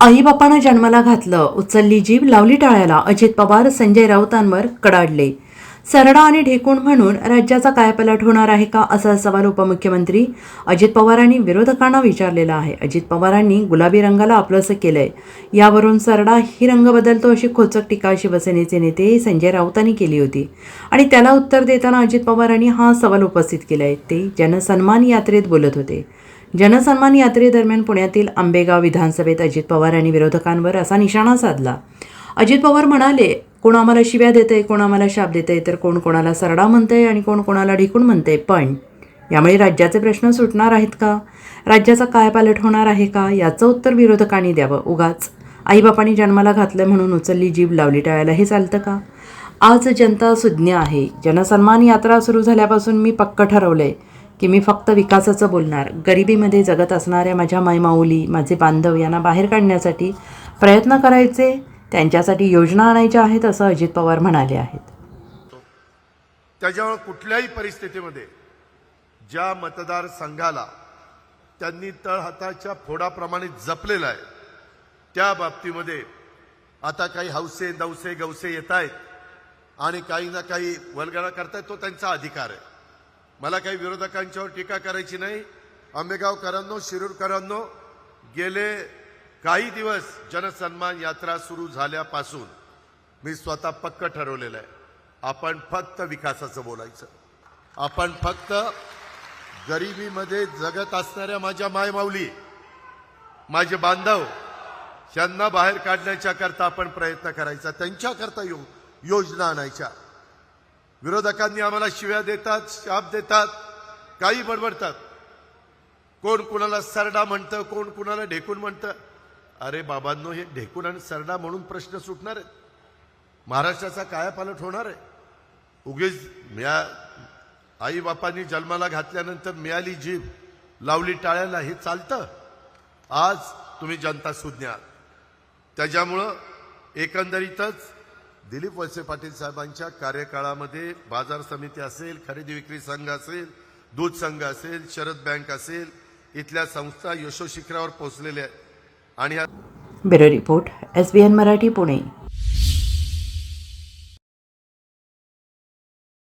आईबापानं जन्माला घातलं. उचलली जीभ लावली टाळ्याला. अजित पवार संजय राऊतांवर कडाडले. सरडा आणि ढेकूण म्हणून राज्याचा कायापलट होणार आहे का असा सवाल उपमुख्यमंत्री अजित पवारांनी विरोधकांना विचारलेला आहे. अजित पवारांनी गुलाबी रंगाला आपलंसं केलंय. यावरून सरडा ही रंग बदलतो अशी खोचक टीका शिवसेनेचे नेते संजय राऊतांनी केली होती. आणि त्याला उत्तर देताना अजित पवारांनी हा सवाल उपस्थित केलाय. ते जनसन्मान यात्रेत बोलत होते. जनसन्मान यात्रेदरम्यान पुण्यातील आंबेगाव विधानसभेत अजित पवार यांनी विरोधकांवर असा निशाणा साधला. अजित पवार म्हणाले कोण आम्हाला शिव्या देतंय कोण आम्हाला शाप देतंय तर कोण कोणाला सरडा म्हणतंय आणि कोण कोणाला ढिकून म्हणतंय? पण यामुळे राज्याचे प्रश्न सुटणार आहेत का? राज्याचा काय पालट होणार आहे का? याचं उत्तर विरोधकांनी द्यावं. उगाच. आईबापांनी जन्माला घातलं म्हणून उचलली जीभ लावली टाळायला हे चालतं का? आज जनता सुज्ञ आहे. जनसन्मान यात्रा सुरू झाल्यापासून मी पक्क आहे की मी फक्त विकासाचं बोलणार. गरिबीमध्ये जगत असणाऱ्या माझ्या मायमाऊली माझे बांधव यांना बाहेर काढण्यासाठी प्रयत्न करायचे त्यांच्यासाठी योजना आणायच्या आहेत असं अजित पवार म्हणाले आहेत. त्याच्यामुळे कुठल्याही परिस्थितीमध्ये ज्या मतदारसंघाला त्यांनी तळहाताच्या फोडाप्रमाणे जपलेला आहे त्या बाबतीमध्ये आता काही हौसे दौसे गौसे येत आहेत आणि काही ना काही वलगणा करतायत तो त्यांचा अधिकार आहे. मला काही विरोधकांच्यावर टीका करायची नाही. आंबेगावकरांनो शिरूरकरांनो गेले काही दिवस जनसन्मान यात्रा सुरू झाल्यापासून मी स्वतः पक्क ठरवलेलं आहे. आपण फक्त विकासाचं बोलायचं. आपण फक्त गरिबीमध्ये जगत असणाऱ्या माझ्या मायमाऊली माझे बांधव त्यांना बाहेर काढण्याच्या करता आपण प्रयत्न करायचा त्यांच्याकरता यो योजना आणायच्या. विरोधकांनी आम्हाला शिव्या देतात शाप देतात काही बडबडतात. कोण कुणाला सरडा म्हणतं कोण कुणाला ढेकून म्हणतं? अरे बाबांनो हे ढेकून आणि सरडा म्हणून प्रश्न सुटणार आहेत. महाराष्ट्राचा कायापालट होणार आहे. उगीच म्या आई बापांनी जन्माला घातल्यानंतर मिळाली जीभ लावली टाळ्याला हे चालतं. आज तुम्ही जनता सुज्ञा त्याच्यामुळं एकंदरीतच दिलीप वळसे पाटील साहेबांच्या कार्यकाळामध्ये बाजार समिती असेल खरेदी विक्री संघ असेल दूध संघ असेल शरद बँक असेल इथल्या संस्था यशोशिखरावर पोहोचलेल्या आहेत. आणि bureau report S B N Marathi Pune.